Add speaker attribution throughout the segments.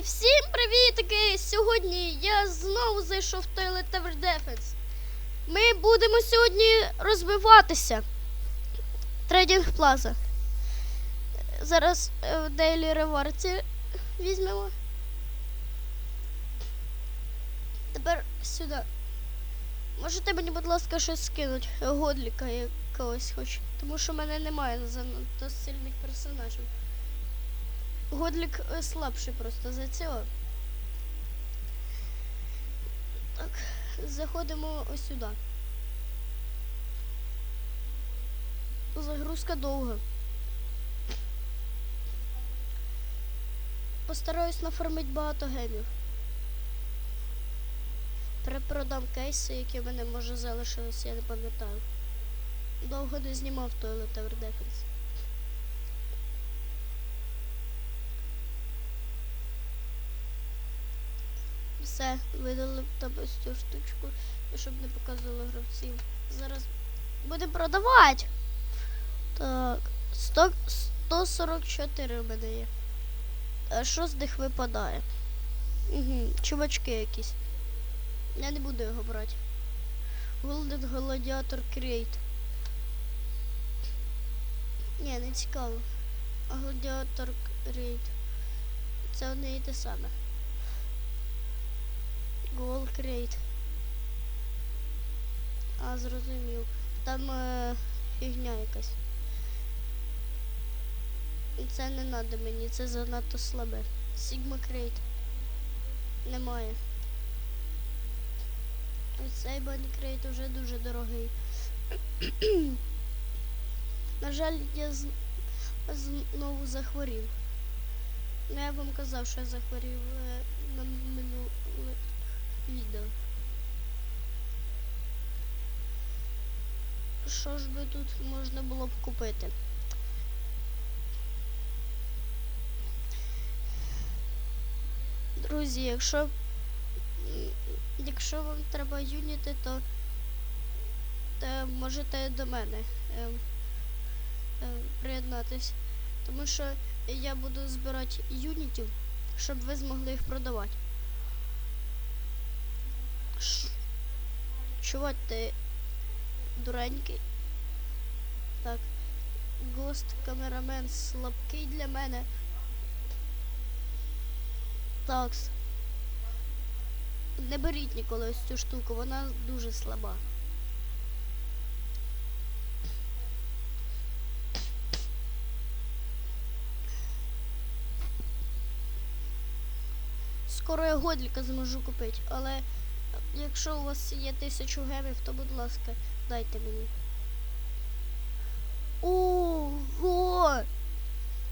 Speaker 1: І всім привітки! Сьогодні я знову зайшов в Toilet Tower Defense. Ми будемо сьогодні розвиватися. Трейдинг Плаза. Зараз е, в Daily Rewards візьмемо. Тепер сюди. Можете мені, будь ласка, щось скинути? Годліка якогось хоч. Тому що в мене немає занадто сильних персонажів. Годлік е, слабший просто за цього. Так, заходимо ось сюди. Загрузка довга. Постараюсь нафармити багато гемів. Перепродам кейси, які в мене може залишилися, я не пам'ятаю. Довго не знімав Toilet Tower Defense. Все, видали там ось цю штучку, щоб не показували гравців. Зараз будемо продавати. Так, 100, 144 в мене є. А що з них випадає? Угу, чувачки якісь. Я не буду його брати. Golden Gladiator Crate. Ні, не цікаво. Gladiator Crate. Це одне і те саме. Гол крейт. А, зрозумів. Там е, фігня якась. Це не надо мені, це занадто слабе. Sigma крейт. Немає. Цей бані крейт вже дуже дорогий. На жаль, я з... знову захворів. Ну, я вам казав, що я захворів е, на минуле відео. Що ж би тут можна було б купити? Друзі, якщо якщо вам треба юніти, то, то можете до мене ем, ем, приєднатись. Тому що я буду збирати юнітів, щоб ви змогли їх продавати. Чувак, ти дуренький. Так. Гост камерамен слабкий для мене. Такс. Не беріть ніколи ось цю штуку, вона дуже слаба. Скоро я годліка зможу купити, але якщо у вас є тисячу гемів, то будь ласка, дайте мені. Ого!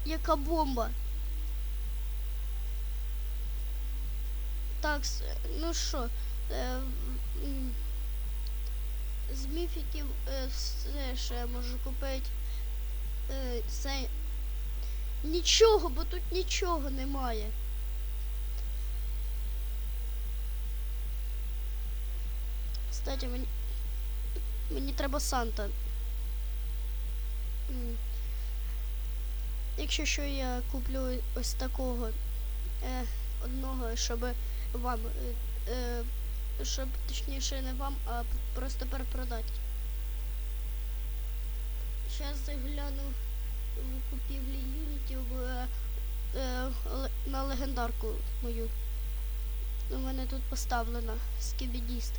Speaker 1: Яка бомба! Так, ну що, е, з міфіків е, все, що я можу купити. Е, це нічого, бо тут нічого немає. Кстати, мені, мені треба Санта. Якщо що я куплю ось такого е, одного, щоб вам, е, е, щоб точніше не вам, а просто перепродати. Зараз загляну в купівлі юнітів е, на легендарку мою. У мене тут поставлена скібідіст.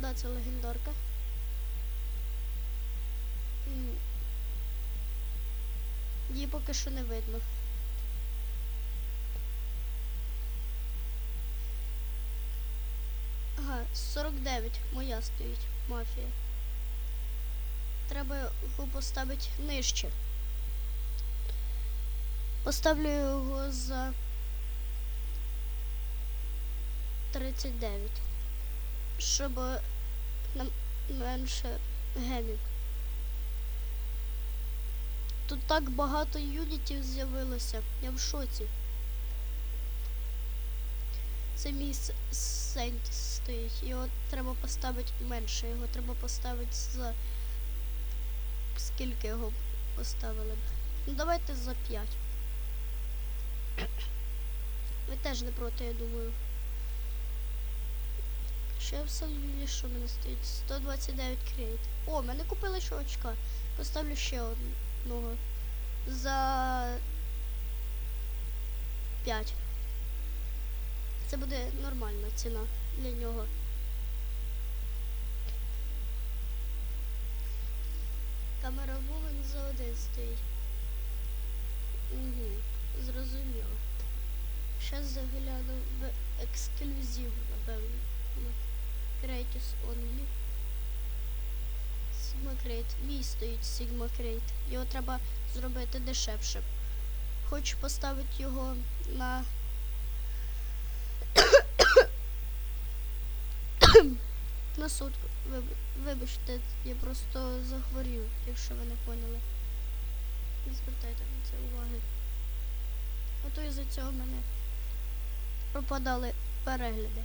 Speaker 1: Да, це легендарка. Її поки що не видно. Ага, 49 моя стоїть, мафія. Треба його поставити нижче. Поставлю його за 39 щоб нам менше гемів. Тут так багато юнітів з'явилося. Я в шоці. Це мій сент стоїть. Його треба поставити менше. Його треба поставити за. Скільки його поставили? Ну давайте за 5. Ви теж не проти, я думаю. Ще в Салвілі, що в мене стоїть? 129 крейт. О, мене купили чувачка. Поставлю ще одного. За 5. Це буде нормальна ціна для нього. Камера вумен за один стоїть. Угу, зрозуміло. Щас загляну в ексклюзив, напевно. Only. Sigma Crate. Мій стоїть Crate. Його треба зробити дешевше. Хочу поставити його на. на сутку. Вибачте, я просто захворів, якщо ви не поняли. Не звертайте на це уваги. А то із-за цього в мене пропадали перегляди.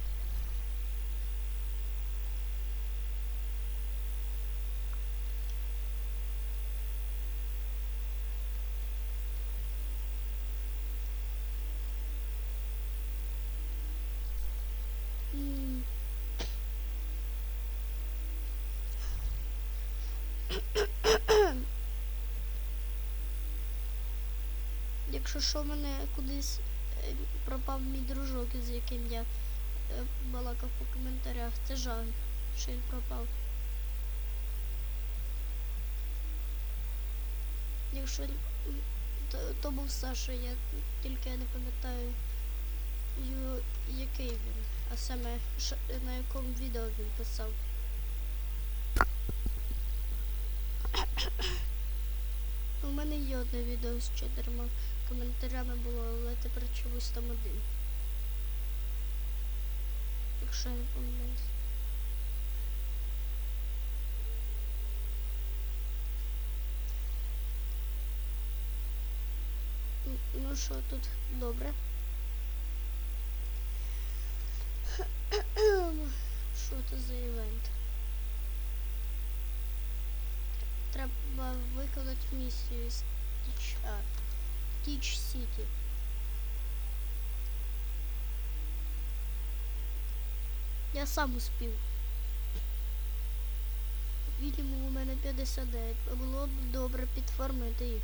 Speaker 1: Якщо що мене кудись е, пропав мій дружок, з яким я е, балакав по коментарях, це жаль, що він пропав. Якщо то, то був Саша, я тільки я не пам'ятаю, який він, а саме на якому відео він писав. У мене є одне відео з чотирма коментарями було, але тепер чомусь там один. Якщо я не помиляюсь. Ну що тут добре? Що це за івент? Треба виконати місію з Тіч, а, Тіч Сіті. Я сам успів. Мінімум у мене 59. а Було б добре підформити їх.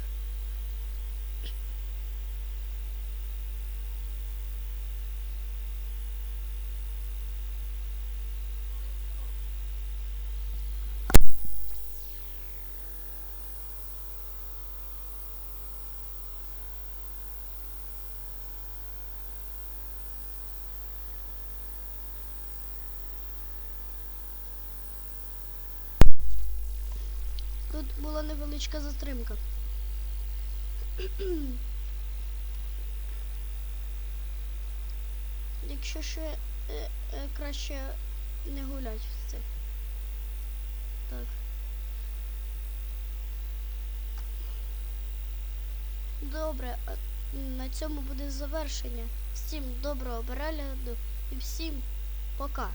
Speaker 1: Тут була невеличка затримка. Якщо ще е, е, краще не гулять в це. Так. Добре, на цьому буде завершення. Всім доброго перегляду і всім пока.